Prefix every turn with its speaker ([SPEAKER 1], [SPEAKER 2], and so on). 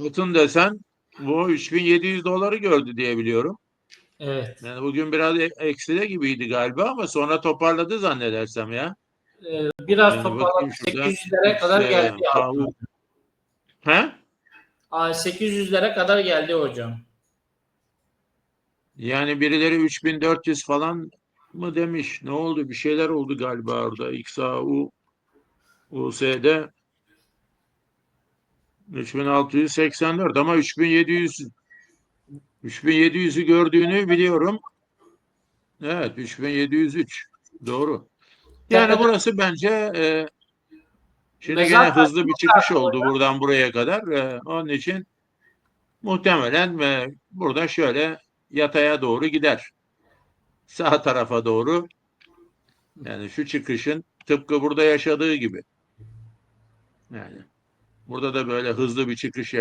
[SPEAKER 1] Altın desen bu 3700 doları gördü diye biliyorum.
[SPEAKER 2] Evet.
[SPEAKER 1] Yani bugün biraz e- ekside gibiydi galiba ama sonra toparladı zannedersem ya.
[SPEAKER 2] Ee, biraz
[SPEAKER 1] Yani
[SPEAKER 2] toparladı.
[SPEAKER 1] bakayım şurada.
[SPEAKER 2] 800'lere kadar
[SPEAKER 1] İşte,
[SPEAKER 2] geldi.
[SPEAKER 1] tavu- He?
[SPEAKER 2] Aa, 800'lere kadar geldi hocam.
[SPEAKER 1] Yani birileri 3400 falan mı demiş? Ne oldu? Bir şeyler oldu galiba orada. XAU US'de 3684 ama 3700 3700'ü gördüğünü biliyorum. Evet 3703 doğru. Yani burası bence e, şimdi
[SPEAKER 2] Ve
[SPEAKER 1] gene hızlı bir çıkış oldu buradan buraya kadar. E, onun için muhtemelen e, burada şöyle yataya doğru gider. Sağ tarafa doğru yani şu çıkışın tıpkı burada yaşadığı gibi. Yani burada da böyle hızlı bir çıkış.